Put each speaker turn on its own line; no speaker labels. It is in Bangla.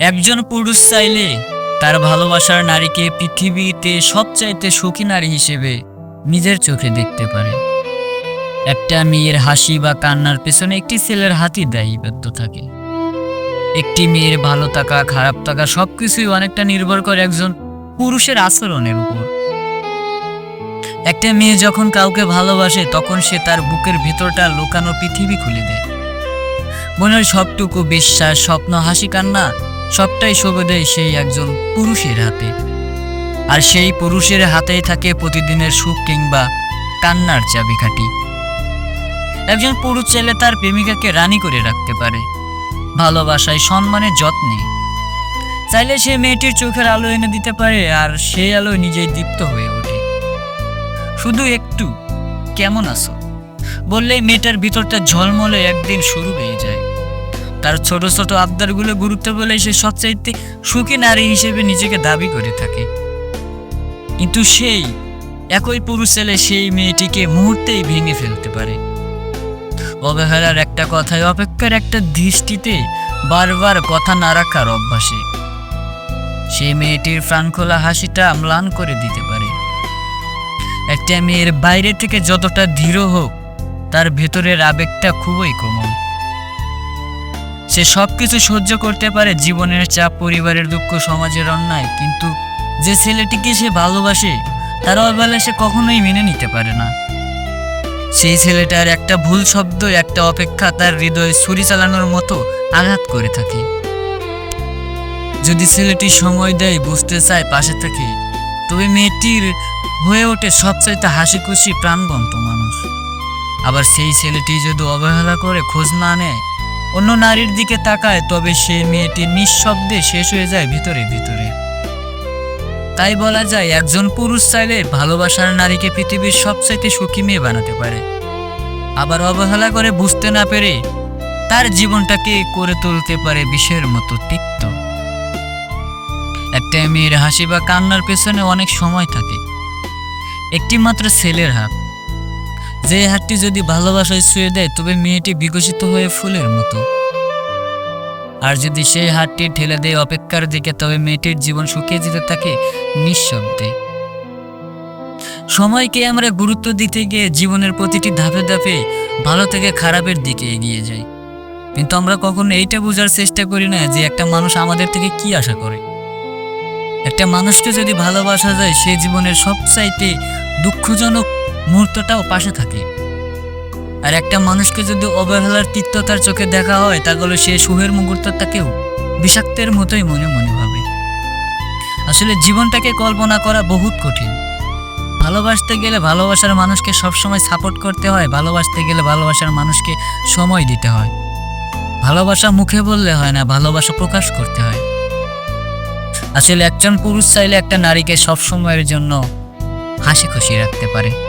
একজন পুরুষ চাইলে তার ভালোবাসার নারীকে পৃথিবীতে সবচাইতে সুখী নারী হিসেবে নিজের চোখে দেখতে পারে। একটা মেয়ের হাসি বা কান্নার পেছনে একটি ছেলের হাতি দায়ীবদ্ধ থাকে। একটি মেয়ের ভালো থাকা, খারাপ থাকা সবকিছুই অনেকটা নির্ভর করে একজন পুরুষের আচরণের উপর। একটা মেয়ে যখন কাউকে ভালোবাসে, তখন সে তার বুকের ভেতরটা লুকানো পৃথিবী খুলে দেয়। মনের সবটুকু বিশ্বাস, স্বপ্ন, হাসি, কান্না সবটাই শোভে দেয় সেই একজন পুরুষের হাতে। আর সেই পুরুষের হাতেই থাকে প্রতিদিনের সুখ কিংবা কান্নার চাবিকাঠি। একজন পুরুষ ছেলে তার প্রেমিকাকে রানী করে রাখতে পারে। ভালোবাসায় সম্মানের যত্নে। চাইলে সে মেয়েটির চোখের আলো এনে দিতে পারে আর সেই আলো নিজেই দীপ্ত হয়ে ওঠে। শুধু একটু, কেমন আছো? বললেই মেয়েটার ভিতরটা ঝলমলে একদিন শুরু হয়ে যায়। তার ছোট ছোট আবদারগুলো গুরুত্ব বলে সে সবচাইতে সুখী নারী হিসেবে নিজেকে দাবি করে থাকে। কিন্তু সেই একই পুরুষ ছেলে সেই মেয়েটিকে মুহূর্তেই ভেঙে ফেলতে পারে। অবহেলার একটা কথায় অপেক্ষার একটা দৃষ্টিতে বারবার কথা না রাখার অভ্যাসে সেই মেয়েটির প্রাণখোলা হাসিটা ম্লান করে দিতে পারে। একটা মেয়ের বাইরে থেকে যতটা দৃঢ় হোক, তার ভেতরের আবেগটা খুবই কোমল। সে সব কিছু সহ্য করতে পারে জীবনের চাপ, পরিবারের দুঃখ, সমাজের অন্যায়। কিন্তু যে ছেলেটিকে সে ভালোবাসে তার অবহেলা সে কখনোই মেনে নিতে পারে না। সেই ছেলেটার একটা ভুল শব্দ, একটা অপেক্ষা তার হৃদয়ে ছুরি চালানোর মতো আঘাত করে থাকে। যদি ছেলেটি সময় দেয়, বুঝতে চায় পাশে থাকে, তবে মেয়েটির হয়ে ওঠে সবচাইতে হাসি খুশি প্রাণবন্ত মানুষ। আবার সেই ছেলেটি যদি অবহেলা করে, খোঁজ না নেয় অন্য নারীর দিকে তাকায়, তবে সে মেয়েটি নিঃশব্দে শেষ হয়ে যায় ভিতরে ভিতরে। তাই বলা যায়, একজন পুরুষ চাইলে ভালোবাসার নারীকে পৃথিবীর সবচাইতে সুখী মেয়ে বানাতে পারে। আবার অবহেলা করে বুঝতে না পেরে তার জীবনটাকে করে তুলতে পারে বিষের মতো তিক্ত। একটা মেয়ের হাসি বা কান্নার পেছনে অনেক সময় থাকে। একটি মাত্র ছেলের হাত। যে হাতটি যদি ভালোবাসায় ছুঁয়ে দেয়, তবে মেয়েটি বিকশিত হয়ে ফুলের মতো। আর যদি সেই হাতটি ঠেলে দেয় অপেক্ষার দিকে, তবে মেয়েটির জীবন শুকিয়ে যেতে থাকে নিঃশব্দে। সময়কে আমরা গুরুত্ব দিতে গিয়ে জীবনের প্রতিটি ধাপে ধাপে ভালো থেকে খারাপের দিকে এগিয়ে যাই। কিন্তু আমরা কখনো এইটা বোঝার চেষ্টা করি না যে একটা মানুষ আমাদের থেকে কি আশা করে। একটা মানুষকে যদি ভালোবাসা যায়, সে জীবনের সবচাইতে দুঃখজনক মুহূর্তটাও পাশে থাকে। আর একটা মানুষকে যদি অবহেলার তিক্ততার চোখে দেখা হয়, তাহলে সে সুহের মুহূর্তটাকেও বিষাক্তের মতোই মনে মনে ভাবে। আসলে জীবনটাকে কল্পনা করা বহুত কঠিন। ভালোবাসতে গেলে ভালোবাসার মানুষকে সবসময় সাপোর্ট করতে হয়, ভালোবাসতে গেলে ভালোবাসার মানুষকে সময় দিতে হয়। ভালোবাসা মুখে বললে হয় না, ভালোবাসা প্রকাশ করতে হয়। আসলে একজন পুরুষ চাইলে একটা নারীকে সবসময়ের জন্য হাসি খুশি রাখতে পারে।